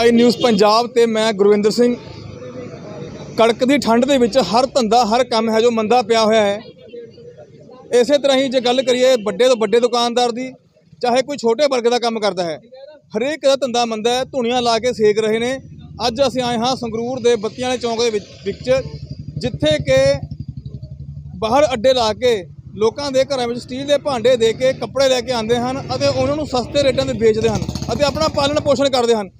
ਆਈ news Punjab ਤੇ ਮੈਂ ਗੁਰਵਿੰਦਰ ਸਿੰਘ। ਕੜਕ ਦੀ ਠੰਡ ਦੇ ਵਿੱਚ ਹਰ ਧੰਦਾ, ਹਰ ਕੰਮ ਹੈ ਜੋ ਮੰਦਾ ਪਿਆ ਹੋਇਆ ਹੈ। ਇਸੇ ਤਰ੍ਹਾਂ ਹੀ ਜੇ ਗੱਲ ਕਰੀਏ ਵੱਡੇ ਤੋਂ ਵੱਡੇ ਦੁਕਾਨਦਾਰ ਦੀ, ਚਾਹੇ ਕੋਈ ਛੋਟੇ ਵਰਗ ਦਾ ਕੰਮ ਕਰਦਾ ਹੈ, ਹਰੇਕ ਦਾ ਧੰਦਾ ਮੰਦਾ ਹੈ, ਧੂਣੀਆਂ ਲਾ ਕੇ ਸੇਕ ਰਹੇ ਨੇ। ਅੱਜ ਅਸੀਂ ਆਏ ਹਾਂ ਸੰਗਰੂਰ ਦੇ ਬੱਤੀਆਂ ਵਾਲੇ ਚੌਂਕ ਦੇ ਵਿੱਚ ਵਿੱਚ, ਜਿੱਥੇ ਕਿ ਬਾਹਰ ਅੱਡੇ ਲਾ ਕੇ ਲੋਕਾਂ ਦੇ ਘਰਾਂ ਵਿੱਚ ਸਟੀਲ ਦੇ ਭਾਂਡੇ ਦੇ ਕੇ ਕੱਪੜੇ ਲੈ ਕੇ ਆਉਂਦੇ ਹਨ ਅਤੇ ਉਹਨਾਂ ਨੂੰ ਸਸਤੇ ਰੇਟਾਂ ਤੇ ਵੇਚਦੇ ਹਨ ਅਤੇ ਆਪਣਾ ਪਾਲਣ ਪੋਸ਼ਣ ਕਰਦੇ ਹਨ।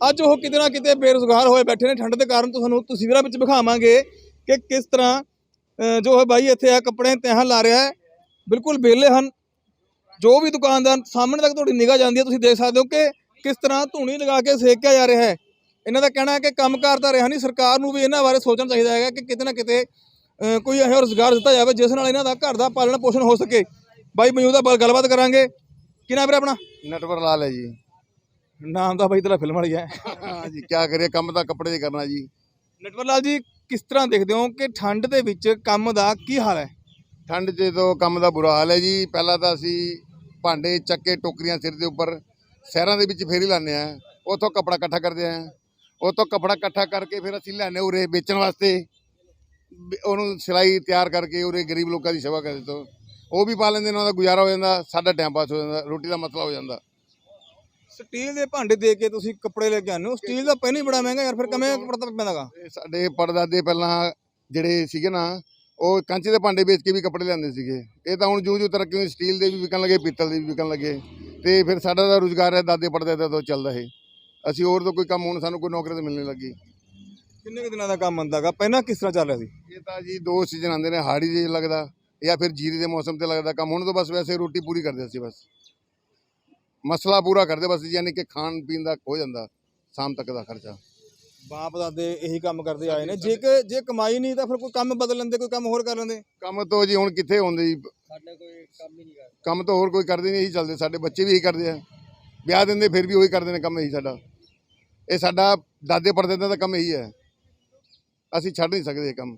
ਅੱਜ ਉਹ ਕਿਤੇ ਨਾ ਕਿਤੇ ਬੇਰੁਜ਼ਗਾਰ ਹੋਏ ਬੈਠੇ ਨੇ, ਠੰਡ ਦੇ ਕਾਰਨ ਤੁਹਾਨੂੰ ਤਸਵੀਰਾਂ ਵਿੱਚ ਵਿਖਾਵਾਂਗੇ ਕਿ ਕਿਸ ਤਰ੍ਹਾਂ ਜੋ ਹੈ ਬਾਈ ਇੱਥੇ ਆ ਕੱਪੜੇ ਤਹਾਂ ਲਾ ਰਿਹਾ ਹੈ। ਬਿਲਕੁਲ ਵਿਹਲੇ ਹਨ। ਜੋ ਵੀ ਦੁਕਾਨਦਾਰ ਸਾਹਮਣੇ ਤੱਕ ਤੁਹਾਡੀ ਨਿਗਾਹ ਜਾਂਦੀ ਹੈ, ਤੁਸੀਂ ਦੇਖ ਸਕਦੇ ਹੋ ਕਿ ਕਿਸ ਤਰ੍ਹਾਂ ਧੂਣੀ ਲਗਾ ਕੇ ਸੇਕਿਆ ਜਾ ਰਿਹਾ ਹੈ। ਇਹਨਾਂ ਦਾ ਕਹਿਣਾ ਹੈ ਕਿ ਕੰਮਕਾਰ ਤਾਂ ਰਿਹਾ ਨਹੀਂ। ਸਰਕਾਰ ਨੂੰ ਵੀ ਇਹਨਾਂ ਬਾਰੇ ਸੋਚਣਾ ਚਾਹੀਦਾ ਹੈਗਾ ਕਿ ਕਿਤੇ ਨਾ ਕਿਤੇ ਕੋਈ ਇਹੋ ਜਿਹਾ ਰੁਜ਼ਗਾਰ ਦਿੱਤਾ ਜਾਵੇ, ਜਿਸ ਨਾਲ ਇਹਨਾਂ ਦਾ ਘਰ ਦਾ ਪਾਲਣ ਪੋਸ਼ਣ ਹੋ ਸਕੇ। ਬਾਈ ਮੌਜੂਦਾ ਬਲ ਗੱਲਬਾਤ ਕਰਾਂਗੇ। ਕੀ ਨਾਮ ਵੀਰੇ ਆਪਣਾ? ਨਟਵਰ ਲਾਲ ਹੈ ਜੀ। ਨਾਮ ਤਾਂ ਬਾਈ ਤੇਰਾ ਫਿਲਮ ਵਾਲੀ ਹੈ। ਹਾਂ ਜੀ ਕੀ ਕਰੀਏ ਕੰਮ ਤਾਂ ਕੱਪੜੇ 'ਚ ਕਰਨਾ ਜੀ। ਨਟਵਰ ਲਾਲ ਜੀ ਕਿਸ ਤਰ੍ਹਾਂ ਦੇਖਦੇ ਹੋ ਕਿ ਠੰਡ ਦੇ ਵਿੱਚ ਕੰਮ ਦਾ ਕੀ ਹਾਲ ਹੈ? ਠੰਡ 'ਚ ਤੋਂ ਕੰਮ ਦਾ ਬੁਰਾ ਹਾਲ ਹੈ ਜੀ। ਪਹਿਲਾਂ ਤਾਂ ਅਸੀਂ ਭਾਂਡੇ ਚੱਕੇ ਟੋਕਰੀਆਂ ਸਿਰ ਦੇ ਉੱਪਰ ਸ਼ਹਿਰਾਂ ਦੇ ਵਿੱਚ ਫੇਰੀ ਲਾਉਂਦੇ ਆ ਉੱਥੋਂ ਕੱਪੜਾ ਇਕੱਠਾ ਕਰਦੇ ਆ ਉੱਥੋਂ ਕੱਪੜਾ ਇਕੱਠਾ ਕਰਕੇ ਫਿਰ ਅਸੀਂ ਲਿਆਉਂਦੇ ਉਰੇ ਵੇਚਣ ਵਾਸਤੇ। ਉਹਨੂੰ ਸਿਲਾਈ ਤਿਆਰ ਕਰਕੇ ਉਰੇ ਗਰੀਬ ਲੋਕਾਂ ਦੀ ਸੇਵਾ ਕਰਦੇ ਤੋਂ। ਉਹ ਵੀ ਪਾ ਲੈਂਦੇ ਨੇ ਉਹਨਾਂ ਦਾ ਗੁਜ਼ਾਰਾ ਹੋ ਜਾਂਦਾ ਸਾਡਾ ਟਾਈਮ ਪਾਸ ਹੋ ਜਾਂਦਾ ਰੋਟੀ ਦਾ ਮਸਲਾ ਹੋ ਜਾਂਦਾ। ਸਟੀਲ ਦੇ ਭਾਂਡੇ ਦੇ ਕੇ ਤੁਸੀਂ ਕੱਪੜੇ ਲੈ ਕੇ ਆਉਂਦੇ ਹੋ। ਸਟੀਲ ਦਾ ਪਹਿਲਾਂ ਹੀ ਬੜਾ ਮਹਿੰਗਾ ਯਾਰ ਫਿਰ ਕਿਵੇਂ ਪੜਤਾ ਪੈਂਦਾਗਾ ਇਹ ਸਾਡੇ ਪੜਦਾਦੇ ਪਹਿਲਾਂ ਜਿਹੜੇ ਸੀਗੇ ਨਾ ਉਹ ਕੰਚ ਦੇ ਭਾਂਡੇ ਵੇਚ ਕੇ ਵੀ ਕੱਪੜੇ ਲਿਆਉਂਦੇ ਸੀਗੇ। ਇਹ ਤਾਂ ਹੁਣ ਜੂ ਜੂ ਤਰੱਕੀ ਹੋਈ ਸਟੀਲ ਦੇ ਵੀ ਵਿਕਣ ਲੱਗੇ ਪਿੱਤਲ ਦੇ ਵੀ ਵਿਕਣ ਲੱਗੇ। ਤੇ ਫਿਰ ਸਾਡਾ ਤਾਂ ਰੁਜ਼ਗਾਰ ਹੈ ਦਾਦੇ ਪੜਦਾਦੇ ਤੋਂ ਚੱਲਦਾ ਇਹ ਅਸੀਂ ਹੋਰ ਤਾਂ ਕੋਈ ਕੰਮ ਹੁਣ ਸਾਨੂੰ ਕੋਈ ਨੌਕਰੀ ਤਾਂ ਮਿਲਣ ਲੱਗੀ। ਕਿੰਨੇ ਕੁ ਦਿਨਾਂ ਦਾ ਕੰਮ ਹੁੰਦਾਗਾ ਪਹਿਲਾਂ ਕਿਸ ਤਰ੍ਹਾਂ ਚੱਲ ਰਿਹਾ ਸੀ? ਇਹ ਤਾਂ ਜੀ ਦੋ ਸੀਜ਼ਨ ਆਉਂਦੇ ਨੇ ਹਾੜੀ ਦੇ ਲੱਗਦਾ ਜਾਂ ਫਿਰ ਜੀਰੀ ਦੇ ਮੌਸਮ ਤੇ ਲੱਗਦਾ ਕੰਮ। ਹੁਣ ਤਾਂ ਬਸ ਵੈਸੇ ਰੋਟੀ ਪੂਰੀ ਕਰਦੇ ਸੀ ਬਸ। ਮਸਲਾ ਪੂਰਾ ਕਰਦੇ ਬਸ ਯਾਨੀ ਕਿ ਖਾਣ ਪੀਣ ਦਾ ਹੋ ਜਾਂਦਾ ਸ਼ਾਮ ਤੱਕ ਦਾ ਖਰਚਾ। ਬਾਪ ਦਾਦੇ ਇਹੀ ਕੰਮ ਕਰਦੇ ਆਏ ਨੇ। ਜੇ ਕਿ ਜੇ ਕਮਾਈ ਨਹੀਂ ਤਾਂ ਫਿਰ ਕੋਈ ਕੰਮ ਬਦਲ ਲੈਂਦੇ ਕੋਈ ਕੰਮ ਹੋਰ ਕਰ ਲੈਂਦੇ। ਕੰਮ ਤੋਂ ਜੀ ਹੁਣ ਕਿੱਥੇ ਹੁੰਦੇ ਜੀ? ਸਾਡੇ ਕੋਈ ਕੰਮ ਹੀ ਨਹੀਂ ਕਰਦੇ। ਕੰਮ ਤਾਂ ਹੋਰ ਕੋਈ ਕਰਦੇ ਨਹੀਂ ਇਹੀ ਚੱਲਦੇ। ਸਾਡੇ ਬੱਚੇ ਵੀ ਇਹੀ ਕਰਦੇ ਆ। ਵਿਆਹ ਦਿੰਦੇ ਫਿਰ ਵੀ ਉਹੀ ਕਰਦੇ ਨੇ ਕੰਮ ਇਹੀ ਸਾਡਾ। ਇਹ ਸਾਡਾ ਦਾਦੇ ਪੜਦਾਦੇ ਦਾ ਕੰਮ ਇਹੀ ਹੈ। ਅਸੀਂ ਛੱਡ ਨਹੀਂ ਸਕਦੇ ਇਹ ਕੰਮ।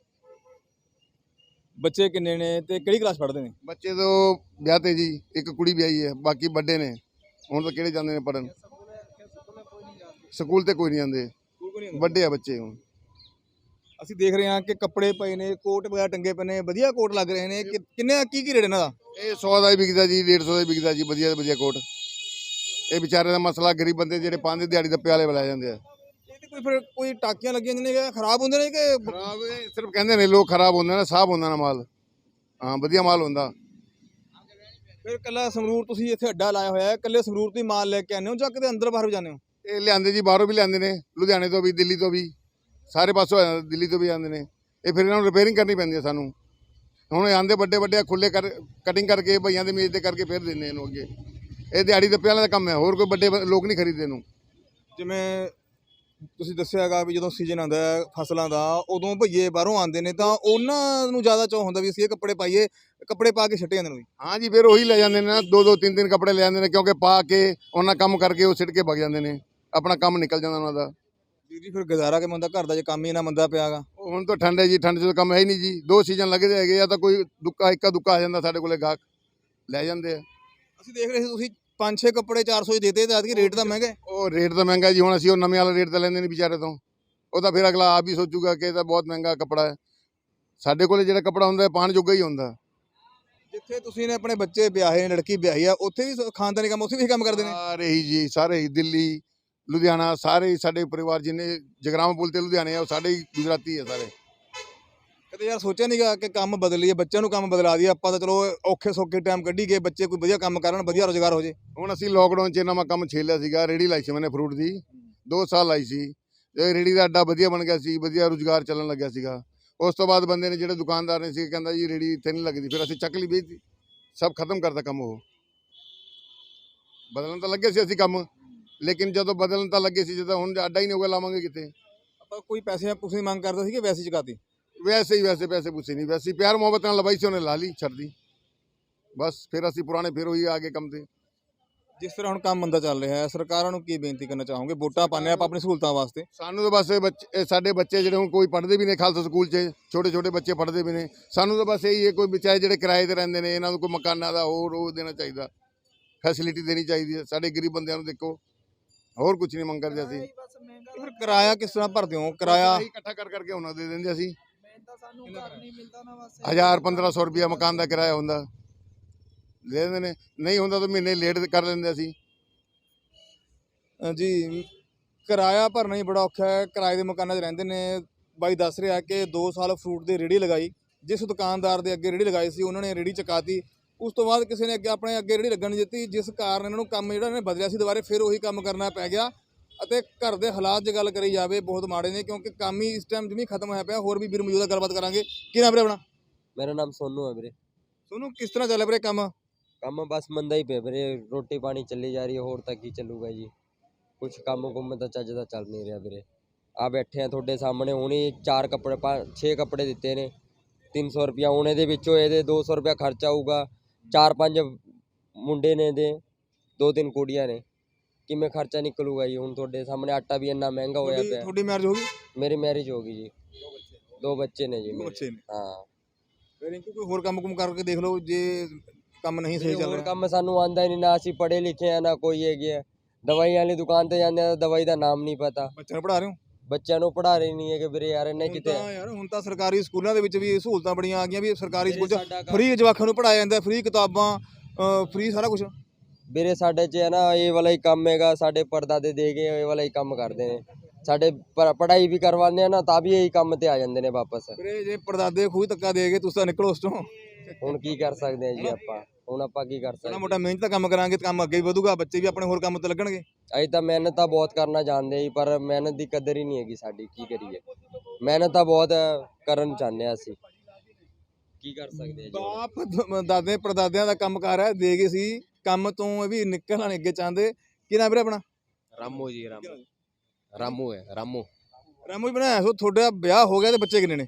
ਬੱਚੇ ਕਿੰਨੇ ਨੇ ਤੇ ਕਿਹੜੀ ਕਲਾਸ ਪੜ੍ਹਦੇ ਨੇ? ਬੱਚੇ ਤੋਂ ਵਿਆਹ ਤੇ ਜੀ ਇੱਕ ਕੁੜੀ ਵਿਆਹੀ ਹੈ ਬਾਕੀ ਵੱਡੇ ਨੇ। ਹੁਣ ਤਾਂ ਕਿਹੜੇ ਜਾਂਦੇ ਨੇ ਪੜਨ ਸਕੂਲ ਤੇ ਕੋਈ ਨਹੀਂ ਜਾਂਦੇ। ਵੱਡੇ ਆ ਬੱਚੇ ਹੁਣ। ਅਸੀਂ ਦੇਖ ਰਹੇ ਹਾਂ ਕਿ ਕੱਪੜੇ ਪਏ ਨੇ ਕੋਟ ਵਗੈਰਾ ਟੰਗੇ ਪਏ ਨੇ ਵਧੀਆ ਕੋਟ ਲੱਗ ਰਹੇ ਨੇ। ਕਿ- ਕਿੰਨੇ ਕੀ ਕੀ ਰੇਟ ਇਹਨਾਂ ਦਾ? ਇਹ 100 ਦਾ ਹੀ ਵਿਕਦਾ ਜੀ 150 ਦਾ ਹੀ ਵਿਕਦਾ ਜੀ ਵਧੀਆ ਵਧੀਆ ਕੋਟ। ਇਹ ਵਿਚਾਰੇ ਦਾ ਮਸਲਾ ਗਰੀਬ ਬੰਦੇ ਜਿਹੜੇ ਪਾਉਂਦੇ ਦਿਹਾੜੀ ਦੱਪੇ ਵਾਲੇ ਬੁਲਾਏ ਜਾਂਦੇ ਆ। ਇਹ ਤੇ ਕੋਈ ਫਿਰ ਕੋਈ ਟਾਕੀਆਂ ਲੱਗੀਆਂ ਨੇ ਕਿ ਖਰਾਬ ਹੁੰਦੇ ਨੇ ਕਿ ਖਰਾਬ ਇਹ ਸਿਰਫ ਕਹਿੰਦੇ ਨੇ ਲੋਕ ਖਰਾਬ ਹੁੰਦੇ ਨੇ ਸਾਫ਼ ਹੁੰਦਾ ਨਾ ਮਾਲ। ਹਾਂ ਵਧੀਆ ਮਾਲ ਹੁੰਦਾ। ਫਿਰ ਕੱਲਾ ਸੰਗਰੂਰ ਤੁਸੀਂ ਇੱਥੇ ਅੱਡਾ ਲਾਇਆ ਹੋਇਆ ਹੈ ਕੱਲੇ ਸੰਗਰੂਰ ਤੋਂ ਹੀ ਮਾਲ ਲੈ ਕੇ ਆਉਂਦੇ ਹੋ ਜਾਂ ਕਿਤੇ ਅੰਦਰ ਬਾਹਰ ਵੀ ਜਾਂਦੇ ਹੋ? ਇਹ ਲਿਆਂਦੇ ਜੀ ਬਾਹਰੋਂ ਵੀ ਲਿਆਂਦੇ ਨੇ ਲੁਧਿਆਣੇ ਤੋਂ ਵੀ ਦਿੱਲੀ ਤੋਂ ਵੀ ਸਾਰੇ ਪਾਸੋਂ ਆ ਜਾਂਦੇ, ਦਿੱਲੀ ਤੋਂ ਵੀ ਆਉਂਦੇ ਨੇ। ਇਹ ਫਿਰ ਇਹਨਾਂ ਨੂੰ ਰਿਪੇਅਰਿੰਗ ਕਰਨੀ ਪੈਂਦੀ ਹੈ ਸਾਨੂੰ। ਹੁਣ ਇਹ ਆਂਦੇ ਵੱਡੇ ਵੱਡੇ ਖੁੱਲੇ ਕਰ ਕਟਿੰਗ ਕਰਕੇ ਭਈਆਂ ਦੇ ਮੇਜ਼ ਤੇ ਕਰਕੇ ਫਿਰ ਦਿੰਦੇ ਇਹਨੂੰ ਅੱਗੇ। ਇਹ ਦਿਹਾੜੀ ਦੱਪੇ ਵਾਲਾ ਦਾ ਕੰਮ ਹੈ ਹੋਰ ਕੋਈ ਵੱਡੇ ਬ- ਲੋਕ ਨਹੀਂ ਖਰੀਦਦੇ ਇਹਨੂੰ। ਜਿਵੇਂ ਤੁਸੀਂ ਦੱਸਿਆ ਹੈਗਾ ਵੀ ਜਦੋਂ ਸੀਜ਼ਨ ਆਉਂਦਾ ਹੈ ਫਸਲਾਂ ਦਾ ਉਦੋਂ ਭਈਏ ਬਾਹਰੋਂ ਆਉਂਦੇ ਨੇ ਤਾਂ ਉਹਨਾਂ ਨੂੰ ਜ਼ਿਆਦਾ ਚਾਹ ਹੁੰਦਾ ਵੀ ਅਸੀਂ ਇਹ ਕੱਪੜੇ ਪਾਈਏ ਕੱਪੜੇ ਪਾ ਕੇ ਛੱਟੇ ਜਾਂਦੇ ਨੇ ਵੀ। ਹਾਂ ਜੀ ਫਿਰ ਉਹੀ ਲੈ ਜਾਂਦੇ ਨੇ ਨਾ ਦੋ ਦੋ ਤਿੰਨ ਤਿੰਨ ਕੱਪੜੇ ਲੈ ਜਾਂਦੇ ਨੇ ਕਿਉਂਕਿ ਪਾ ਕੇ ਉਹਨਾਂ ਕੰਮ ਕਰਕੇ ਉਹ ਸਿੱਟ ਕੇ ਵਗ ਜਾਂਦੇ ਨੇ। ਆਪਣਾ ਕੰਮ ਨਿਕਲ ਜਾਂਦਾ ਉਹਨਾਂ ਦਾ। ਵੀਰ ਜੀ ਫਿਰ ਗੁਜ਼ਾਰਾ ਕਿਵੇਂ ਹੁੰਦਾ? ਘਰ ਦਾ ਜੇ ਕੰਮ ਹੀ ਨਾ ਮੰਦਾ ਪਿਆਗਾ ਹੁਣ ਤਾਂ ਠੰਡ ਹੈ ਜੀ ਠੰਡ 'ਚ ਤਾਂ ਕੰਮ ਹੈ ਹੀ ਨਹੀਂ ਜੀ। ਦੋ ਸੀਜ਼ਨ ਲੱਗਦੇ ਹੈਗੇ ਜਾਂ ਤਾਂ ਕੋਈ ਦੁੱਕਾ ਇੱਕਾ ਦੁੱਕਾ ਆ ਜਾਂਦਾ ਸਾਡੇ ਕੋਲੇ ਗਾਹਕ। ਲੈ ਜਾਂਦੇ ਆ। ਅਸੀਂ ਦੇਖ ਰਹੇ ਸੀ ਤੁਸੀਂ ਪੰਜ ਛੇ ਕੱਪੜੇ 400 ਹੀ ਦੇਤੇ ਤੇ ਆਦਕੀ ਰੇਟ ਤਾਂ ਮਹਿੰਗਾ ਹੈ। ਉਹ ਰੇਟ ਤਾਂ ਮਹਿੰਗਾ ਜੀ ਹੁਣ ਅਸੀਂ ਉਹ ਨਵੇਂ ਵਾਲਾ ਰੇਟ ਤਾਂ ਲੈਂਦੇ ਨਹੀਂ ਵਿਚਾਰੇ ਤੋਂ। ਉਹ ਤਾਂ ਫਿਰ ਅਗਲਾ ਆਪ ਹੀ ਸੋਚੂਗਾ ਕਿ ਇਹ ਤਾਂ ਬਹੁਤ ਮਹਿੰਗਾ ਕੱਪੜਾ ਹੈ। ਸਾਡੇ ਕੋਲੇ ਜਿਹੜਾ ਕੱਪੜਾ ਹੁੰਦਾ ਹੈ ਪਾਣ ਜੋਗਾ ਹੀ ਹੁੰਦਾ। ਜਿੱਥੇ ਤੁਸੀਂ ਨੇ ਆਪਣੇ ਬੱਚੇ ਵਿਆਹੇ ਨੇ ਲੜਕੀ ਵਿਆਹੀ ਆ ਉੱਥੇ ਵੀ ਖਾਨਦਾਨੀ ਕੰਮ ਉੱਥੇ ਵੀ ਇਹੀ ਕੰਮ ਕਰਦੇ ਨੇ? ਸਾਰੇ ਹੀ ਜੀ ਸਾਰੇ ਹੀ ਦਿੱਲੀ ਲੁਧਿਆਣਾ ਸਾਰੇ ਹੀ ਸਾਡੇ ਪਰਿਵਾਰ ਜਿੰਨੇ ਜਗਰਾਮ ਪੁਲ ਤੇ ਲੁਧਿਆਣੇ ਆ ਉਹ ਸਾਡੇ ਹੀ ਗੁਜਰਾਤੀ ਹੈ ਸਾਰੇ। ਕਦੇ ਯਾਰ ਸੋਚਿਆ ਨਹੀਂਗਾ ਕਿ ਕੰਮ ਬਦਲੀਏ ਬੱਚਿਆਂ ਨੂੰ ਕੰਮ ਬਦਲਾ ਦਈਏ ਆਪਾਂ ਤਾਂ ਚਲੋ ਔਖੇ ਸੌਖੇ ਟਾਈਮ ਕੱਢੀ ਗਏ ਬੱਚੇ ਕੋਈ ਵਧੀਆ ਕੰਮ ਕਰਨ ਵਧੀਆ ਰੋਜ਼ਗਾਰ ਹੋ ਜੇ। ਹੁਣ ਅਸੀਂ ਲੋਕਡਾਊਨ 'ਚ ਨਵਾਂ ਕੰਮ ਛੇਲਿਆ ਸੀਗਾ ਰੇੜੀ ਲਾਈ ਸੀ ਮੈਨੇ ਫਰੂਟ ਦੀ। 2 ਸਾਲ ਲਾਈ ਸੀ। ਇਹ ਰੇੜੀ ਦਾ ਅੱਡਾ ਵਧੀਆ ਬਣ ਗਿਆ ਸੀ ਵਧੀਆ ਰੁਜ਼ਗਾਰ ਚੱਲਣ ਲੱਗਿਆ ਸੀਗਾ। ਉਸ ਤੋਂ ਬਾਅਦ ਬੰਦੇ ਨੇ ਜਿਹੜੇ ਦੁਕਾਨਦਾਰ ਨੇ ਸੀ ਕਹਿੰਦਾ ਜੀ ਰੇੜੀ ਇੱਥੇ ਨਹੀਂ ਲੱਗਦੀ। ਫਿਰ ਅਸੀਂ ਚੱਕ ਲਈ ਵੇਚਤੀ ਸਭ ਖਤਮ ਕਰਤਾ ਕੰਮ ਉਹ। ਬਦਲਣ ਤਾਂ ਲੱਗੇ ਸੀ ਅਸੀਂ ਕੰਮ ਲੇਕਿਨ ਜਦੋਂ ਬਦਲਣ ਤਾਂ ਲੱਗੇ ਸੀ ਜਦੋਂ ਹੁਣ ਅੱਡਾ ਹੀ ਨਹੀਂ ਹੋਗਾ ਲਾਵਾਂਗੇ ਕਿਤੇ ਆਪਾਂ ਕੋਈ ਪੈਸੇ ਪੂਸੇ ਦੀ ਮੰਗ ਕਰਦਾ ਸੀ ਕਿ ਵੈਸੇ ਚੁਕਾਤੀ। ਵੈਸੇ ਹੀ ਵੈਸੇ ਪੈਸੇ ਪੂਸੇ ਨਹੀਂ। ਵੈਸੇ ਪਿਆਰ ਮੁਹੱਬਤ ਨਾਲ ਲਵਾਈ ਸੀ ਉਹਨੇ ਲਾ ਲਈ ਛੱਡ ਦੀ ਬਸ ਫਿਰ ਅਸੀਂ ਪੁਰਾਣੇ ਫਿਰ ਉਹੀ ਆ ਗਏ ਕੰਮ ਤੇ। ਜਿਸ ਤਰ੍ਹਾਂ ਹੁਣ ਕੰਮ ਮੰਦਾ ਚੱਲ ਰਿਹਾ ਹੈ ਸਰਕਾਰਾਂ ਨੂੰ ਕੀ ਬੇਨਤੀ ਕਰਨਾ ਚਾਹੋਗੇ? ਵੋਟਾਂ ਪਾਣੇ ਆਪਾਂ ਆਪਣੀ ਸਹੂਲਤਾਂ ਵਾਸਤੇ। ਸਾਨੂੰ ਤਾਂ ਬਸ ਇਹ ਬੱਚੇ ਇਹ ਸਾਡੇ ਬੱਚੇ ਜਿਹੜੇ ਹੁਣ ਕੋਈ ਪੜ੍ਹਦੇ ਵੀ ਨੇ ਖਾਲਸਾ ਸਕੂਲ 'ਚ ਛੋਟੇ ਛੋਟੇ ਬੱਚੇ ਪੜ੍ਹਦੇ ਵੀ ਨੇ। ਸਾਨੂੰ ਤਾਂ ਬਸ ਇਹੀ ਹੈ ਕੋਈ ਵਿਚਾਰੇ ਜਿਹੜੇ ਕਿਰਾਏ ਤੇ ਰਹਿੰਦੇ ਨੇ ਇਹਨਾਂ ਨੂੰ ਕੋਈ ਮਕਾਨਾਂ ਦਾ ਹੋਰ ਉਹ ਦੇਣਾ ਚਾਹੀਦਾ। ਫੈਸਿਲਿਟੀ ਦੇਣੀ ਚਾਹੀਦੀ ਹੈ। ਸਾਡੇ ਗਰੀਬ ਬੰਦਿਆਂ ਨੂੰ ਦੇਖੋ। ਹੋਰ ਕੁਝ ਨਹੀਂ ਮੰਗ ਕਰਦੇ ਅਸੀਂ। ਫਿਰ ਕਿਰਾਇਆ ਕਿਸ ਤਰ੍ਹਾਂ ਭਰਦੇ ਹੋ? ਕਿਰਾਇਆ ਇਕੱਠਾ ਕਰ ਕਰਕੇ ਉਹਨਾਂ ਦੇ ਦਿੰਦੇ ਅਸੀਂ। ਤਾਂ ਸਾਨੂੰ ਘਰ ਨਹੀਂ ਮਿਲਦਾ ਨਾ ਬਸ 1000 1500 ਰੁਪਿਆ ਮਕਾਨ ਦਾ ਕਿਰਾਇਆ ਹੁੰਦਾ। ਦੇ ਦਿੰਦੇ ਨੇ। ਨਹੀਂ ਹੁੰਦਾ ਤਾਂ ਮਹੀਨੇ ਲੇਟ ਕਰ ਲੈਂਦੇ ਅਸੀਂ। ਅ, ਜੀ ਕਿਰਾਇਆ ਭਰਨਾ ਹੀ ਬੜਾ ਔਖਾ ਹੈ। ਕਿਰਾਏ ਦੇ ਮਕਾਨਾਂ 'ਚ ਰਹਿੰਦੇ ਨੇ। ਬਾਈ ਦੱਸ ਰਿਹਾ ਕਿ 2 ਸਾਲ ਫਰੂਟ ਦੀ ਰੇੜੀ ਲਗਾਈ। ਜਿਸ ਦੁਕਾਨਦਾਰ ਦੇ ਅੱਗੇ ਰੇੜੀ ਲਗਾਈ ਸੀ ਉਹਨਾਂ ਨੇ ਰੇੜੀ ਚਕਾਤੀ। ਉਸ ਤੋਂ ਬਾਅਦ ਕਿਸੇ ਨੇ ਅੱਗੇ ਆਪਣੇ ਅੱਗੇ ਰੇੜੀ ਲੱਗਣ ਨਹੀਂ ਦਿੱਤੀ। ਜਿਸ ਕਾਰਨ ਇਹਨਾਂ ਨੂੰ ਕੰਮ ਜਿਹੜਾ ਇਹਨੇ ਬਦਲਿਆ ਸੀ ਦੁਬਾਰੇ ਫਿਰ ਉਹੀ ਕੰਮ ਕਰਨਾ ਪੈ ਗਿਆ। ਅਤੇ ਘਰ ਦੇ ਹਾਲਾਤ ਜੇ ਗੱਲ ਕਰੀ ਜਾਵੇ ਬਹੁਤ ਮਾੜੇ ਨੇ ਕਿਉਂਕਿ ਕੰਮ ਹੀ ਇਸ ਟਾਈਮ ਜਮੀ ਖਤਮ ਹੋਇਆ ਪਿਆ। ਹੋਰ ਵੀ ਵੀਰ ਮੌਜੂਦਾ ਗੱਲਬਾਤ ਕਰਾਂਗੇ। ਕੀ ਨਾਮ ਵੀਰੇ ਆਪਣਾ? ਮੇਰਾ ਨਾਮ ਸੋਨੂ ਹੈ ਵੀਰੇ। ਤੁਹਾਨੂੰ ਕਿਸ ਤਰ੍ਹਾਂ ਚੱਲ ਰਿਹਾ ਕੰਮ? ਕੰਮ ਬਸ ਮੰਦਾ ਹੀ ਪਿਆ ਵੀਰੇ। ਰੋਟੀ ਪਾਣੀ ਚੱਲੀ ਜਾ ਰਹੀ ਹੈ ਹੋਰ ਤਾਂ ਕੀ ਚੱਲੂਗਾ ਜੀ। ਕੁਛ ਕੰਮ ਕੁੰਮ ਤਾਂ ਚੱਜ ਦਾ ਚੱਲ ਨਹੀਂ ਰਿਹਾ ਵੀਰੇ। ਆ ਬੈਠੇ ਆ ਤੁਹਾਡੇ ਸਾਹਮਣੇ ਹੁਣੇ ਚਾਰ ਕੱਪੜੇ ਛੇ ਕੱਪੜੇ ਦਿੱਤੇ ਨੇ। 300 ਰੁਪਿਆ ਹੁਣ ਇਹਦੇ ਵਿੱਚੋਂ ਇਹਦੇ 200 ਰੁਪਿਆ ਖਰਚਾ ਆਊਗਾ। ਚਾਰ ਪੰਜ ਮੁੰਡੇ ਨੇ ਦੇ ਦੋ ਤਿੰਨ ਕੁੜੀਆਂ ਨੇ। ਕਿਵੇਂ ਖਰਚਾ ਨਿਕਲੂਗਾ ਜੀ? ਹੁਣ ਤੁਹਾਡੇ ਸਾਹਮਣੇ ਆਟਾ ਵੀ ਇੰਨਾ ਮਹਿੰਗਾ ਹੋਇਆ ਤੁਹਾਡੀ ਪਿਆ। ਤੁਹਾਡੀ ਮੈਰਿਜ ਹੋ ਗਈ? ਮੇਰੀ ਮੈਰਿਜ ਹੋ ਗਈ ਜੀ। ਦੋ ਬੱਚੇ ਨੇ ਜੀ ਮੇਰੇ। ਬੱਚੇ ਨੇ। ਹਾਂ। ਫਿਰ ਇੰਕੂ ਕੋਈ ਹੋਰ ਕੰਮ ਕੁਮ ਕਰਕੇ ਦੇਖ ਲਓ ਜੇ ਕੰਮ ਨਹੀਂ ਸਹੀ ਚੱਲ ਹੋਰ ਰਿਹਾ। ਕੰਮ ਸਾਨੂੰ ਆਂਦਾ ਹੀ ਨਹੀਂ ਨਾ ਅਸੀਂ ਪੜ੍ਹੇ ਲਿਖੇ ਆ ਨਾ ਕੋਈ ਹੈਗੇ ਆ। ਦਵਾਈ ਵਾਲੀ ਦੁਕਾਨ ਤੇ ਜਾਂਦੇ ਆ ਤਾਂ ਦਵਾਈ ਦਾ ਨਾਮ ਨਹੀਂ ਪਤਾ। ਬੱਚਿਆਂ ਨੂੰ ਪੜ੍ਹਾ ਰਹੇ ਹੋ? ਬੱਚਿਆਂ ਨੂੰ ਪੜ੍ਹਾ ਰਹੇ ਨਹੀਂ ਹੈਗੇ ਵੀਰੇ ਯਾਰ ਇਹਨੇ ਹੁਣ ਕਿਤੇ ਤਾਂ ਯਾਰ ਹੁਣ ਤਾਂ ਸਰਕਾਰੀ ਸਕੂਲਾਂ ਦੇ ਵਿੱਚ ਵੀ ਇਹ ਸਹੂਲਤਾਂ ਬੜੀਆਂ ਆ ਗਈਆਂ ਵੀ ਸਰਕਾਰੀ ਸਕੂਲ 'ਚ ਸਾਡਾ ਕੰਮ- ਫ੍ਰੀ ਜਵਾਕਾਂ ਨੂੰ ਪੜਾਇਆ ਜਾਂਦਾ ਫ੍ਰੀ ਕਿਤਾਬਾਂ ਫ੍ਰੀ ਸਾਰਾ ਕੁਝ ਵੀਰੇ ਸਾਡੇ 'ਚ ਹੈ ਨਾ ਇਹ ਵਾਲਾ ਹੀ ਕੰਮ ਹੈਗਾ ਸਾਡੇ ਪਰਦਾਦੇ ਦੇ ਗਏ ਇਹ ਵਾਲਾ ਹੀ ਕੰਮ ਕਰਦੇ ਨੇ। ਸਾਡੇ ਪ- ਪੜ੍ਹਾਈ ਵੀ ਕਰਵਾਉਂਦੇ ਆ ਨਾ ਤਾਂ ਵੀ ਇਹੀ ਕੰਮ ਤੇ ਆ ਜਾਂਦੇ ਨੇ ਵਾਪਸ। ਵੀਰੇ ਜੇ ਪਰਦਾਦੇ ਖੂਹ ਧੱਕਾ ਦੇ ਕੇ ਤੁਸੀਂ ਤਾਂ ਨਿਕਲੋ ਉਸ ਤੋਂ। ਹੁਣ ਕੀ ਕਰ ਸਕਦੇ ਆ ਜੀ ਆਪਾਂ? ਹੁਣ ਆਪਾਂ ਕੀ ਕਰ ਸਕਦੇ? ਮੋਟਾ ਮਿਹਨਤ ਦਾ ਕੰਮ ਕਰਾਂਗੇ ਤਾਂ ਕੰਮ ਅੱਗੇ ਵੀ ਵਧੂਗਾ ਬੱਚੇ ਵੀ ਆਪਣੇ ਹੋਰ ਕੰਮ ਤੇ ਲੱਗਣਗੇ। ਅਸੀਂ ਤਾਂ ਮਿਹਨਤ ਤਾਂ ਬਹੁਤ ਕਰਨਾ ਜਾਣਦੇ ਜੀ ਪਰ ਮਿਹਨਤ ਦੀ ਕਦਰ ਹੀ ਨਹੀਂ ਹੈਗੀ ਸਾਡੀ ਕੀ ਕਰੀਏ। ਮਿਹਨਤ ਤਾਂ ਬਹੁਤ ਕਰਨ ਚਾਹੁੰਦੇ ਆ ਅਸੀਂ। ਕੀ ਕਰ ਸਕਦੇ ਆ ਜੀ ਬਾਪ ਦ- ਦਾਦੇ ਪਰਦਾਦਿਆਂ ਦਾ ਕੰਮ ਕਰ ਹੈ ਦੇ ਗਏ ਸੀ ਕੰਮ ਤੋਂ ਇਹ ਵੀ ਨਿਕਲਣਾ ਨਹੀਂ ਅੱਗੇ ਚਾਹੁੰਦੇ। ਕੀ ਨਾਮ ਵੀਰੇ ਆਪਣਾ? ਰਾਮੂ ਜੀ ਰਾਮੂ। ਰਾਮੂ ਹੈ ਰਾਮੂ। ਰਾਮੂ ਜੀ ਬਣਾਇਆ ਸੋ ਤੁਹਾਡਾ ਵਿਆਹ ਹੋ ਗਿਆ ਤੇ ਬੱਚੇ ਕਿੰਨੇ ਨੇ?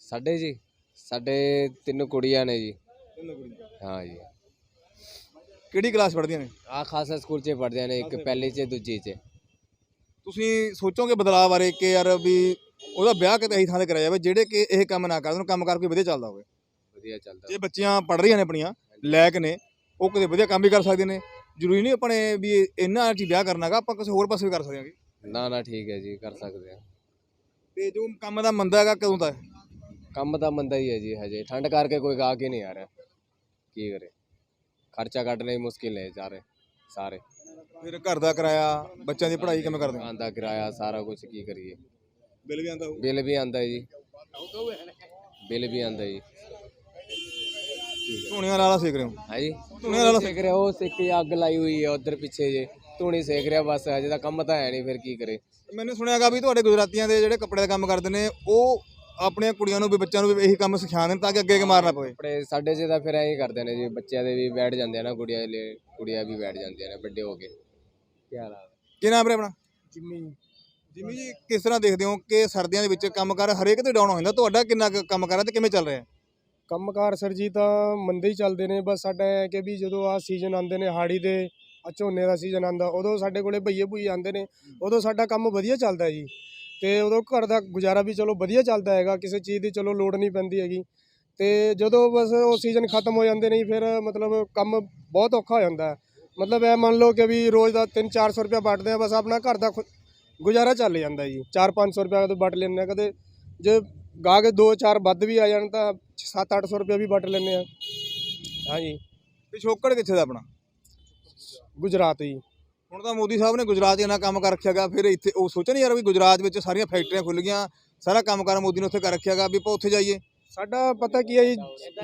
ਸਾਡੇ ਜੀ ਸਾਡੇ ਤਿੰਨ ਕੁੜੀਆਂ ਨੇ ਜੀ। ਹਾਂ ਜੀ। ਕਿਹੜੀ ਕਲਾਸ ਪੜ੍ਹਦੀਆਂ ਨੇ? ਆ ਖਾਸਾ ਸਕੂਲ 'ਚ ਪੜ੍ਹਦੇ ਨੇ ਇੱਕ ਪਹਿਲੀ 'ਚ ਦੂਜੀ 'ਚ। ਤੁਸੀਂ ਸੋਚੋਗੇ ਬਦਲਾਅ ਬਾਰੇ ਕਿ ਯਾਰ ਵੀ ਉਹਦਾ ਵਿਆਹ ਕਿਤੇ ਇਹੀ ਥਾਂ ਤੇ ਕਰਾਇਆ ਜਾਵੇ ਜਿਹੜੇ ਕਿ ਇਹ ਕੰਮ ਨਾ ਕਰਨ ਕੰਮ ਕਰਕੇ ਵਧੀਆ ਚੱਲਦਾ ਹੋਵੇ? ਵਧੀਆ ਚੱਲਦਾ ਜੇ ਬੱਚੀਆਂ ਪੜ ਰਹੀਆਂ ਨੇ ਆਪਣੀਆਂ ਲੈਕ ਨੇ ਉਹ ਕਿਤੇ ਵਧੀਆ ਕੰਮ ਵੀ ਕਰ ਸਕਦੇ ਨੇ। ਜ਼ਰੂਰੀ ਨਹੀਂ ਆਪਣੇ ਵੀ ਇਹਨਾਂ ਚ ਹੀ ਵਿਆਹ ਕਰਨਾਗਾ ਆਪਾਂ ਕਿਸੇ ਹੋਰ ਪਾਸੇ ਵੀ ਕਰ ਸਕਦੇ ਹਾਂਗੇ ਨਾ ਨਾ ਠੀਕ ਹੈ ਜੀ ਕਰ ਸਕਦੇ ਆ। ਤੇ ਜੋ ਕੰਮ ਦਾ ਮੰਦਾ ਹੈਗਾ ਕਦੋਂ ਦਾ ਹੈ? ਕੰਮ ਤਾਂ ਮੰਦਾ ਹੀ ਹੈ ਜੀ ਹਜੇ। ਠੰਡ ਕਰਕੇ ਕੋਈ ਗਾਹਕ ਹੀ ਨਹੀਂ ਆ ਰਿਹਾ। ਕੀ ਕਰੇ? ਖਰਚਾ ਕੱਢਣਾ ਹੀ ਮੁਸ਼ਕਿਲ ਹੈ ਸਾਰੇ ਸਾਰੇ। ਫਿਰ ਘਰ ਦਾ ਕਿਰਾਇਆ ਬੱਚਿਆਂ ਦੀ ਪੜ੍ਹਾਈ ਕਿਵੇਂ ਕਰਦੇ ਦੁਕਾਨ ਦਾ ਕਿਰਾਇਆ ਸਾਰਾ ਕੁਝ ਕੀ ਕਰੀਏ? ਬਿੱਲ ਵੀ ਹੋਊ? ਬਿੱਲ ਵੀ ਆਂਦਾ ਹੈ ਜੀ। ਬਿੱਲ ਵੀ ਆਂਦਾ ਜੀ। ਧੂਣੀਆਂ ਲਾਲਾ ਸੇਕ ਰਹੇ ਹੋ? ਹਾਂ ਜੀ ਧੂਣੀਆਂ ਲਾਲਾ ਸੇਕ ਰਿਹਾ ਉਹ ਸੇਕ ਕੇ ਅੱਗ ਲਾਈ ਹੋਈ ਹੈ ਉਧਰ ਪਿੱਛੇ ਜੇ। ਧੂਣੀ ਸੇਕ ਰਿਹਾ ਬਸ ਹਜੇ ਤਾਂ ਕੰਮ ਤਾਂ ਹੈ ਨਹੀਂ ਫਿਰ ਕੀ ਕਰੇ। ਮੈंने ਸੁਣਿਆਗਾ ਵੀ ਤੁਹਾਡੇ ਗੁਜਰਾਤੀਆਂ ਦੇ ਜਿਹੜੇ ਕੱਪੜੇ ਦਾ ਕੰਮ ਕਰਦੇ ਨੇ ਉਹ ਆਪਣੀਆਂ ਕੁੜੀਆਂ ਨੂੰ ਵੀ ਬੱਚਿਆਂ ਨੂੰ ਵੀ ਇਹੀ ਕੰਮ ਸਿਖਾਉਂਦੇ ਨੇ ਤਾਂ ਕਿ ਅੱਗੇ ਅੱਗੇ ਮਾਰਨਾ ਪਵੇ। ਆਪਣੇ ਸਾਡੇ 'ਚ ਤਾਂ ਫਿਰ ਐਂ ਹੀ ਕਰਦੇ ਨੇ ਜੀ ਬੱਚਿਆਂ ਦੇ ਵੀ ਬੈਠ ਜਾਂਦੇ ਆ ਨਾ ਕੁੜੀਆਂ ਦੇ ਕੁੜੀਆਂ ਵੀ ਬੈਠ ਜਾਂਦੀਆਂ ਨੇ ਵੱਡੇ ਹੋ ਕੇ। ਕੀ ਹਾਲ ਆ? ਕੀ ਨਾਮ ਹੈ ਆਪਣਾ? ਜਿੰਮੀ। ਜਿਮੀ ਜੀ ਕਿਸ ਤਰ੍ਹਾਂ ਦੇਖਦੇ ਹੋ ਕਿ ਸਰਦੀਆਂ ਦੇ ਵਿੱਚ ਕੰਮਕਾਰ ਹਰੇਕ ਤੇ ਡਾਊਨ ਹੋ ਜਾਂਦਾ? ਤੁਹਾਡਾ ਕਿੰਨਾ ਕੁ ਕੰਮ ਕਰ ਰਿਹਾ ਤੇ ਕਿਵੇਂ ਚੱਲ ਰਿਹਾ? ਹੈ ਕੰਮਕਾਰ ਸਰ ਜੀ ਤਾਂ ਮੰਦੇ ਹੀ ਚੱਲਦੇ ਨੇ ਬਸ ਸਾਡਾ ਇਹ ਹੈ ਕਿ ਵੀ ਜਦੋਂ ਆ ਸੀਜ਼ਨ ਆਉਂਦੇ ਨੇ ਹਾੜੀ ਦੇ ਆ ਝੋਨੇ ਦਾ ਸੀਜ਼ਨ ਆਉਂਦਾ ਉਦੋਂ ਸਾਡੇ ਕੋਲੇ ਭਈਏ ਭੁਈ ਆਉਂਦੇ ਨੇ ਉਦੋਂ ਸਾਡਾ ਕੰਮ ਵਧੀਆ ਚੱਲਦਾ ਜੀ। ਤੇ ਉਦੋਂ ਘਰ ਦਾ ਗੁਜ਼ਾਰਾ ਵੀ ਚਲੋ ਵਧੀਆ ਚੱਲਦਾ ਹੈਗਾ ਕਿਸੇ ਚੀਜ਼ ਦੀ ਚਲੋ ਲੋੜ ਨਹੀਂ ਪੈਂਦੀ ਹੈਗੀ। ਤੇ ਜਦੋਂ ਬਸ ਉਹ ਸੀਜ਼ਨ ਖਤਮ ਹੋ ਜਾਂਦੇ ਨੇ ਜੀ, ਫਿਰ ਮਤਲਬ ਕੰਮ ਬਹੁਤ ਔਖਾ ਹੋ ਜਾਂਦਾ ਮਤਲਬ ਇਹ ਮੰਨ ਲਓ ਕਿ ਵੀ ਰੋਜ਼ ਦਾ 3-400 ਰੁਪਇਆ ਵੱਟਦੇ ਆ ਬਸ ਆਪਣਾ ਘਰ ਦਾ ਖੁ- ਗੁਜ਼ਾਰਾ ਚੱਲ ਜਾਂਦਾ ਜੀ। 4-500 ਰੁਪਇਆ ਕਦੇ ਵੱਟ ਲੈਂਦੇ ਆ ਕਦੇ ਜੇ ਗਾਹਕ ਦੋ ਚਾਰ ਵੱਧ ਵੀ ਆ ਜਾਣ ਤਾਂ 7-800 ਰੁਪਇਆ ਵੀ ਵੱਟ ਲੈਂਦੇ ਆ। ਹਾਂਜੀ। ਪਿਛੋਕੜ ਕਿੱਥੇ ਦਾ ਆਪਣਾ? ਗੁਜਰਾਤ ਜੀ। ਹੁਣ ਤਾਂ ਮੋਦੀ ਸਾਹਿਬ ਨੇ ਗੁਜਰਾਤ 'ਚ ਇੰਨਾ ਕੰਮ ਕਰ ਰੱਖਿਆਗਾ ਫਿਰ ਇੱਥੇ ਉਹ ਸੋਚਿਆ ਨਹੀਂ ਯਾਰ ਵੀ ਗੁਜਰਾਤ ਵਿੱਚ ਸਾਰੀਆਂ ਫੈਕਟਰੀਆਂ ਖੁੱਲ ਗਈਆਂ ਸਾਰਾ ਕੰਮਕਾਰ ਮੋਦੀ ਨੇ ਉੱਥੇ ਕਰ ਰੱਖਿਆਗਾ ਵੀ ਆਪਾਂ ਉੱਥੇ ਜਾਈਏ। ਸਾਡਾ ਪਤਾ ਕੀ ਹੈ ਜੀ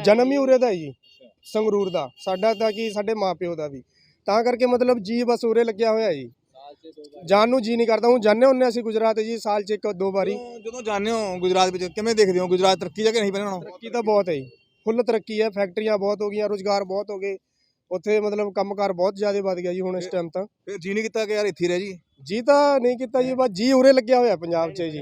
ਜਨਮ ਹੀ ਉਰੇ ਦਾ ਹੈ ਜੀ ਸੰਗਰੂਰ ਦਾ। ਸਾਡਾ ਤਾਂ ਕੀ ਸਾਡੇ ਮਾਪਿਓ ਦਾ ਵੀ। ਤਾਂ ਕਰਕੇ ਮਤਲਬ ਜੀ ਬਸ ਉਰੇ ਲੱਗਿਆ ਹੋਇਆ ਜੀ। ਜਾਣ ਨੂੰ ਜੀ ਨਹੀਂ ਕਰਦਾ ਹੁਣ ਜਾਣੇ ਹੁੰਨੇ ਅਸੀਂ ਗੁਜਰਾਤ ਜੀ ਸਾਲ 'ਚ ਇੱਕ ਦੋ ਵਾਰੀ। ਜਦੋਂ- ਜਦੋਂ ਹੋ ਗੁਜਰਾਤ ਵਿੱਚ ਕਿਵੇਂ ਦੇਖਦੇ ਹੋ? ਗੁਜਰਾਤ ਤਰੱਕੀ ਜਾਂ ਕਿ ਨਹੀਂ ਪਹਿਲਾਂ ਨਾਲੋਂ ਤਰੱਕੀ ਤਾਂ ਬਹੁਤ ਹੈ ਜੀ। ਫੁੱਲ ਤਰੱਕੀ ਹੈ ਫੈਕਟਰੀਆਂ ਬਹੁਤ ਹੋ ਗਈਆਂ ਰੋਜ਼ਗਾਰ ਬਹੁਤ ਹੋ ਗਏ। ਉੱਥੇ ਮਤਲਬ ਕੰਮਕਾਰ ਬਹੁਤ ਜ਼ਿਆਦਾ ਵੱਧ ਗਿਆ ਜੀ ਹੁਣ ਇਸ ਟਾਈਮ ਤਾਂ। ਫਿਰ ਜੀ ਨਹੀਂ ਕੀਤਾ ਕਿ ਯਾਰ ਇੱਥੇ ਹੀ ਰਹਿ ਜੀ? ਜੀ ਤਾਂ ਨਹੀਂ ਕੀਤਾ ਜੀ ਬਸ ਜੀ ਉਰੇ ਲੱਗਿਆ ਹੋਇਆ ਪੰਜਾਬ 'ਚ ਜੀ।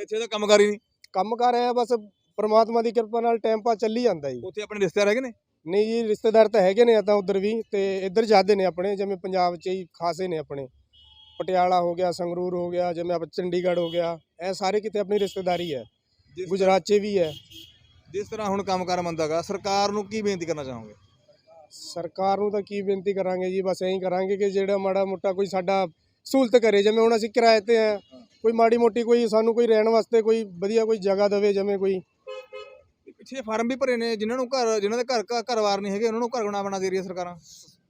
ਇੱਥੇ ਤਾਂ ਕੰਮਕਾਰ ਹੀ ਨਹੀਂ। ਕੰਮਕਾਰ ਹੈ ਬਸ ਪ੍ਰਮਾਤਮਾ ਦੀ ਕਿਰਪਾ ਨਾਲ ਟਾਈਮ ਪਾ ਚੱਲੀ ਜਾਂਦਾ ਜੀ। ਉੱਥੇ ਆਪਣੇ ਰਿਸ਼ਤੇਦਾਰ ਹੈਗੇ ਨੇ? ਨਹੀਂ ਜੀ ਰਿਸ਼ਤੇਦਾਰ ਤਾਂ ਹੈਗੇ ਨੇ ਤਾਂ ਉਧਰ ਵੀ ਤੇ ਇੱਧਰ ਜ਼ਿਆਦੇ ਨੇ ਆਪਣੇ ਜਿਵੇਂ ਪੰਜਾਬ 'ਚ ਹੀ ਖਾਸੇ ਨੇ ਆਪਣੇ। ਪਟਿਆਲਾ ਹੋ ਗਿਆ ਸੰਗਰੂਰ ਹੋ ਗਿਆ ਜਿਵੇਂ ਆਪ ਚੰਡੀਗੜ੍ਹ ਹੋ ਗਿਆ ਇਹ ਸਾਰੇ ਕਿਤੇ ਆਪਣੀ ਰਿਸ਼ਤੇਦਾਰੀ ਹੈ। ਗੁਜਰਾਤ 'ਚ ਵੀ ਹੈ। ਜਿਸ ਤਰ੍ਹਾਂ ਹੁਣ ਕੰਮਕਾਰ ਮੰਦਾਗਾ ਸਰਕਾਰ ਨੂੰ ਕੀ ਬੇਨਤੀ ਕਰਨਾ ਚਾਹੋਗੇ? ਸਰਕਾਰ ਨੂੰ ਤਾਂ ਕੀ ਬੇਨਤੀ ਕਰਾਂਗੇ ਜੀ ਬਸ ਐਂ ਕਰਾਂਗੇ ਕਿ ਜਿਹੜਾ ਮਾੜਾ ਮੋਟਾ ਕੋਈ ਸਾਡਾ ਸਹੂਲਤ ਕਰੇ ਜਿਵੇਂ ਹੁਣ ਅਸੀਂ ਕਿਰਾਏ ਤੇ ਆ ਕੋਈ ਮਾੜੀ ਮੋਟੀ ਕੋਈ ਸਾਨੂੰ ਕੋਈ ਰਹਿਣ ਵਾਸਤੇ ਕੋਈ ਵਧੀਆ ਕੋਈ ਜਗ੍ਹਾ ਦੇਵੇ ਜਿਵੇਂ ਕੋਈ ਪਿੱਛੇ ਫਾਰਮ ਵੀ ਭਰੇ ਨੇ ਜਿਨ੍ਹਾਂ ਨੂੰ ਘਰ ਜਿਨ੍ਹਾਂ ਦੇ ਘਰ ਘਰ- ਘਰ-ਬਾਰ ਨਹੀਂ ਹੈਗੇ ਉਹਨਾਂ ਨੂੰ ਘਰ ਬਣਾ ਬਣਾ ਦੇ ਰਹੀਆਂ ਸਰਕਾਰਾਂ।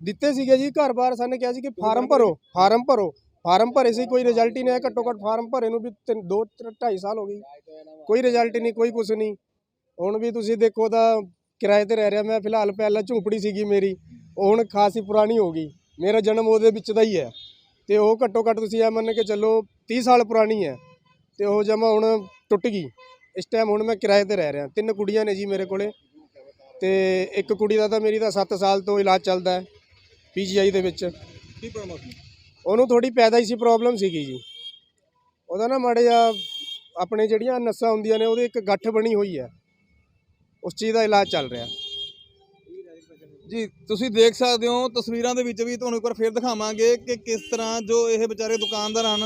ਦਿੱਤੇ ਸੀਗੇ ਜੀ ਘਰ-ਬਾਰ ਸਾਨੂੰ ਕਿਹਾ ਸੀ ਕਿ ਫਾਰਮ ਭਰੋ ਫਾਰਮ ਭਰੋ। ਫਾਰਮ ਭਰੇ ਸੀ ਕੋਈ ਰਿਜ਼ਲਟ ਹੀ ਨਹੀਂ ਆਇਆ ਘੱਟੋ ਘੱਟ ਫਾਰਮ ਭਰੇ ਨੂੰ ਵੀ 2 2.5 ਸਾਲ ਹੋ ਗਈ ਕੋਈ ਰਿਜ਼ਲਟ ਹੀ ਨਹੀਂ ਕੋਈ ਕੁਛ ਨਹੀਂ। ਹੁਣ ਵੀ ਤੁਸੀਂ ਦੇਖੋ ਤਾਂ ਕਿਰਾਏ ਤੇ ਰਹਿ ਰਿਹਾ ਮੈਂ ਫਿਲਹਾਲ ਪਹਿਲਾਂ ਝੂੰਪੜੀ ਸੀਗੀ ਮੇਰੀ ਉਹ ਹੁਣ ਖਾਸੀ ਪੁਰਾਣੀ ਹੋ ਗਈ। ਮੇਰਾ ਜਨਮ ਉਹਦੇ ਵਿੱਚ ਦਾ ਹੀ ਹੈ। ਤੇ ਉਹ ਘੱਟੋ ਘੱਟ ਤੁਸੀਂ ਇਹ ਮੰਨ ਕੇ ਚੱਲੋ 30 ਸਾਲ ਪੁਰਾਣੀ ਹੈ। ਤੇ ਉਹ ਜਮਾ ਹੁਣ ਟੁੱਟ ਗਈ। ਇਸ ਟਾਈਮ ਹੁਣ ਮੈਂ ਕਿਰਾਏ ਤੇ ਰਹਿ ਰਿਹਾ। ਤਿੰਨ ਕੁੜੀਆਂ ਨੇ ਜੀ ਮੇਰੇ ਕੋਲੇ ਤੇ ਇੱਕ ਕੁੜੀ ਦਾ ਤਾਂ ਮੇਰੀ ਤਾਂ 7 ਸਾਲ ਤੋਂ ਇਲਾਜ ਚੱਲਦਾ ਹੈ ਪੀਜੀਆਈ ਦੇ ਵਿੱਚ। ਕੀ ਪ੍ਰੋਬਲਮ ਸੀ ਉਹਨੂੰ ਥੋੜੀ ਪੈਦਾਇਸ਼ੀ ਪ੍ਰੋਬਲਮ ਸੀਗੀ ਜੀ। ਉਹਦਾ ਨਾ ਮਾੜੇ ਜਿਹਾ ਆਪਣੇ ਜਿਹੜੀਆਂ ਨਸਾਂ ਹੁੰਦੀਆਂ ਨੇ ਉਹਦੇ ਇੱਕ ਗੱਠ ਬਣੀ ਹੋਈ ਹੈ। ਉਸ ਚੀਜ਼ ਦਾ ਇਲਾਜ ਚੱਲ ਰਿਹਾ। ਜੀ ਤੁਸੀਂ ਦੇਖ ਸਕਦੇ ਹੋ ਤਸਵੀਰਾਂ ਦੇ ਵਿੱਚ ਵੀ ਤੁਹਾਨੂੰ ਇੱਕ ਵਾਰ ਫੇਰ ਦਿਖਾਵਾਂਗੇ ਕਿ ਕਿਸ ਤਰ੍ਹਾਂ ਜੋ ਇਹ ਵਿਚਾਰੇ ਦੁਕਾਨਦਾਰ ਹਨ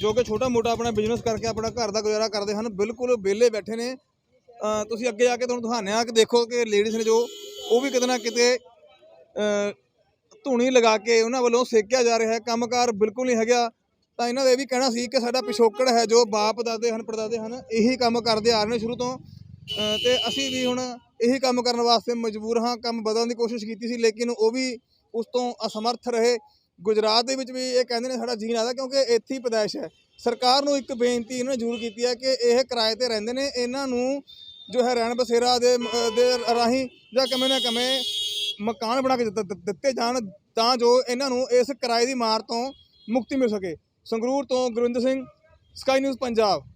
ਜੋ ਕਿ ਛੋਟਾ ਮੋਟਾ ਆਪਣਾ ਬਿਜ਼ਨਸ ਕਰਕੇ ਆਪਣਾ ਘਰ ਦਾ ਗੁਜ਼ਾਰਾ ਕਰਦੇ ਹਨ ਬਿਲਕੁਲ ਵਿਹਲੇ ਬੈਠੇ ਨੇ। ਤੁਸੀਂ ਅੱਗੇ ਜਾ ਕੇ ਤੁਹਾਨੂੰ ਦਿਖਾਉਂਦੇ ਆ ਕਿ ਦੇਖੋ ਕਿ ਲੇਡੀਜ਼ ਨੇ ਜੋ ਉਹ ਵੀ ਕਿਤੇ ਨਾ ਕਿਤੇ ਧੂਣੀ ਲਗਾ ਕੇ ਉਹਨਾਂ ਵੱਲੋਂ ਸੇਕਿਆ ਜਾ ਰਿਹਾ ਹੈ। ਕੰਮਕਾਰ ਬਿਲਕੁਲ ਨਹੀਂ ਹੈਗਾ। ਤਾਂ ਇਹਨਾਂ ਦਾ ਇਹ ਵੀ ਕਹਿਣਾ ਸੀ ਕਿ ਸਾਡਾ ਪਿਛੋਕੜ ਹੈ ਜੋ ਬਾਪ ਦਾਦੇ ਹਨ ਪੜਦਾਦੇ ਹਨ ਇਹੀ ਕੰਮ ਕਰਦੇ ਆ ਰਹੇ ਨੇ ਸ਼ੁਰੂ ਤੋਂ। ਅ, ਤੇ ਅਸੀਂ ਵੀ ਹੁਣ ਇਹੀ ਕੰਮ ਕਰਨ ਵਾਸਤੇ ਮਜਬੂਰ ਹਾਂ। ਕੰਮ ਬਦਲਣ ਦੀ ਕੋਸ਼ਿਸ਼ ਕੀਤੀ ਸੀ ਲੇਕਿਨ ਉਹ ਵੀ ਉਸ ਤੋਂ ਅਸਮਰਥ ਰਹੇ। ਗੁਜਰਾਤ ਦੇ ਵਿੱਚ ਵੀ ਇਹ ਕਹਿੰਦੇ ਨੇ ਸਾਡਾ ਜੀਨ ਆਦਾ ਕਿਉਂਕਿ ਇੱਥੇ ਹੀ ਪੈਦਾਇਸ਼ ਹੈ। ਸਰਕਾਰ ਨੂੰ ਇੱਕ ਬੇਨਤੀ ਇਹਨਾਂ ਨੇ ਜ਼ਰੂਰ ਕੀਤੀ ਹੈ ਕਿ ਇਹ ਕਿਰਾਏ ਤੇ ਰਹਿੰਦੇ ਨੇ। ਇਹਨਾਂ ਨੂੰ ਜੋ ਹੈ ਰਹਿਣ ਬਸੇਰਾ ਦੇ ਦੇ ਰਾਹੀਂ ਜਾਂ ਕਿਵੇਂ ਨਾ ਕਿਵੇਂ ਮਕਾਨ ਬਣਾ ਕੇ ਦਿੱਤੇ ਦਿੱਤੇ ਜਾਣ ਤਾਂ ਜੋ ਇਹਨਾਂ ਨੂੰ ਇਸ ਕਿਰਾਏ ਦੀ ਮਾਰ ਤੋਂ ਮੁਕਤੀ ਮਿਲ ਸਕੇ। ਸੰਗਰੂਰ ਤੋਂ ਗੁਰਵਿੰਦਰ ਸਿੰਘ ਸਕਾਈ ਨਿਊਜ਼ ਪੰਜਾਬ